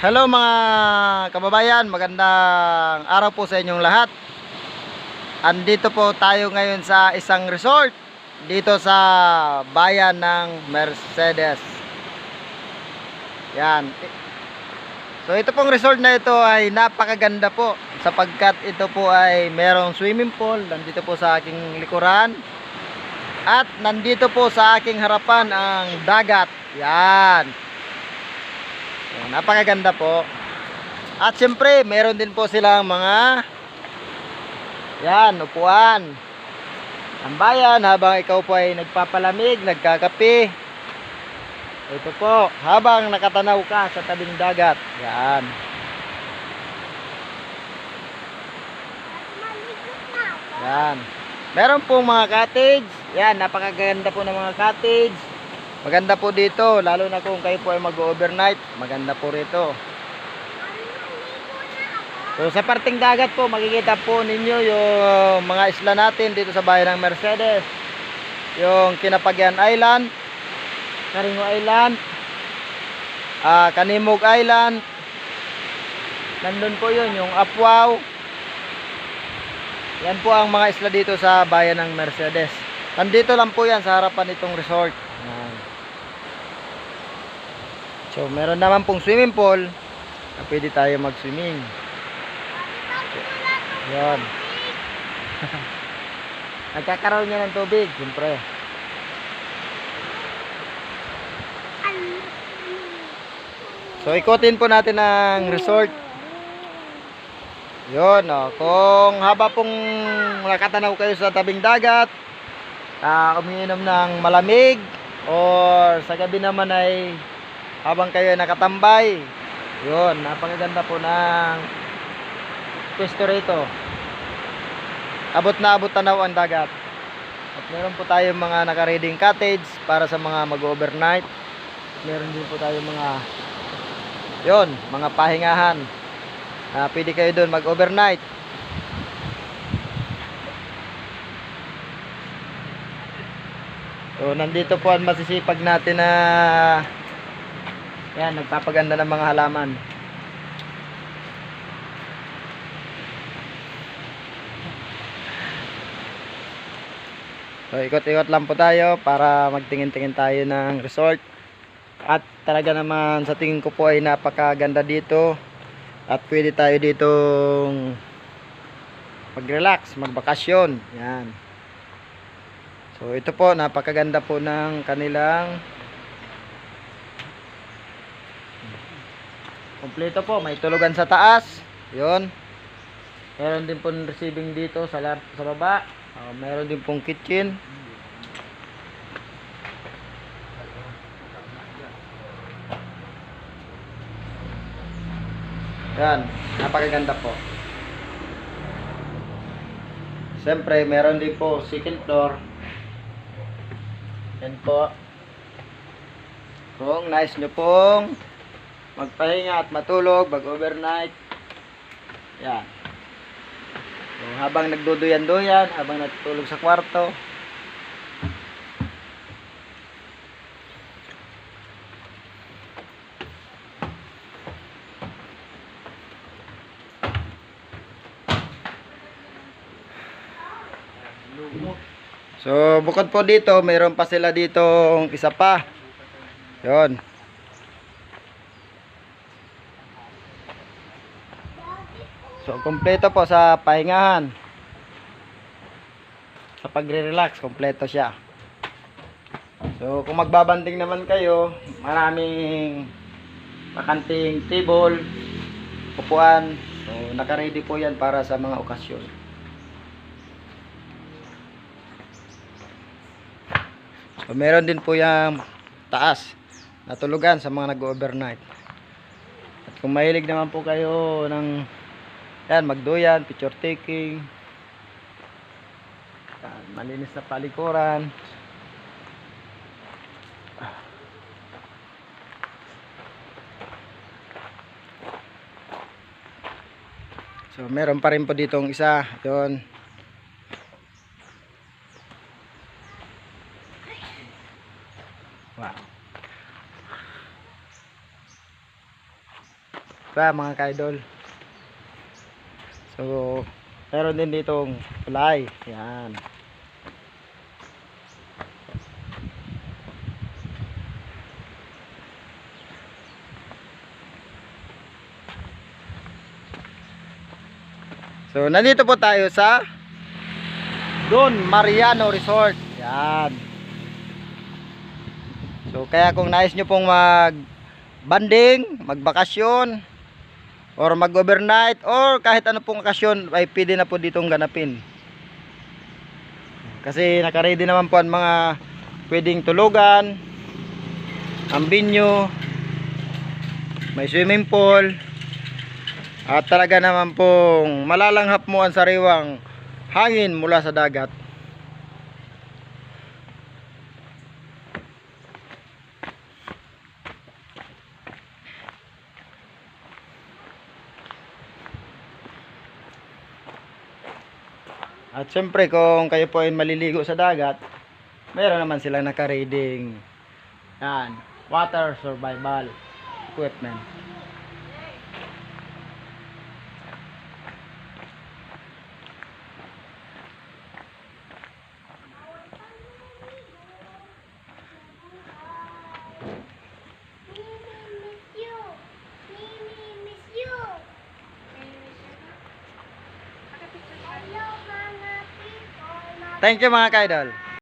Hello mga kababayan, magandang araw po sa inyong lahat. Andito po tayo ngayon sa isang resort dito sa bayan ng Mercedes. Yan. So ito pong resort na ito ay napakaganda po sapagkat ito po ay merong swimming pool nandito po sa aking likuran at nandito po sa aking harapan ang dagat. Yan. Napakaganda po. At siyempre, meron din po silang mga yan, upuan. Ang bayan habang ikaw po ay nagpapalamig, nagkakape. Ito po, habang nakatanaw ka sa tabing dagat. Yan. Yan. Meron pong mga cottage. Yan, napakaganda po ng mga cottage. Maganda po dito, lalo na kung kayo po ay mag-overnight, maganda po rito. So sa parting dagat po, makikita po ninyo yung mga isla natin dito sa bayan ng Mercedes. Yung Kinapagyan Island, Karingo Island, ah, Kanimog Island, nandun po yun, yung Apwaw. Yan po ang mga isla dito sa bayan ng Mercedes. Nandito lang po yan sa harapan nitong resort. Yan. So, meron naman pong swimming pool na pwede tayo mag-swimming. Yan. Nagkakaroon niya ng tubig, siyempre. So, ikutin po natin ang resort. Yun, oh. Kung haba pong nakatanaw kayo sa tabing dagat, ah, umiinom ng malamig, or sa gabi naman ay habang kayo ay nakatambay, yun, napakaganda po ng pwesto rito. Abot na abot tanaw ang dagat. At meron po tayong mga naka-reading cottage para sa mga mag-overnight. Meron din po tayong mga yon mga pahingahan. Ah, pwede kayo doon mag-overnight. So, nandito po ang masisipag natin na yan, nagpapaganda ng mga halaman. So, ikot-ikot lang po tayo para magtingin-tingin tayo ng resort. At talaga naman sa tingin ko po ay napakaganda dito. At pwede tayo ditong mag-relax, magbakasyon. Yan. So ito po, napakaganda po ng kanilang Kompleto po, may tulugan sa taas. 'Yon. Meron din pong receiving dito sa sa baba. Ah, meron din pong kitchen. Yan, napakaganda po. Siyempre, meron din po second floor. Yan po. Kung nice nyo pong magpahinga at matulog, mag-overnight. Yan. So, habang nagduduyan-duyan, habang natutulog sa kwarto. So, bukod po dito, mayroon pa sila dito isa pa. Yon. So, kompleto po sa pahingahan. Sa pagre-relax, kompleto siya. So, kung magbabanding naman kayo, maraming makanting table, upuan. So, naka-ready po yan para sa mga okasyon. So, meron din po yung taas na tulugan sa mga nag-overnight. At kung mahilig naman po kayo ng yan, magduyan, picture taking. Yan, malinis na palikuran. So, meron pa rin po ditong isa. Yun. Pa mga kaidol. So, meron din ditong fly. Yan. So, nandito po tayo sa Don Mariano Resort. Yan. So, kaya kung nais nyo pong mag banding, magbakasyon, or mag-overnight, or kahit ano pong okasyon, ay pwede na po ditong ganapin. Kasi nakaready naman po ang mga pwedeng tulugan, ang binyo, may swimming pool, at talaga naman pong malalanghap mo ang sariwang hangin mula sa dagat. At syempre kung kayo po ay maliligo sa dagat, meron naman silang naka-reading yan, water survival equipment. Thank you mga kaidol.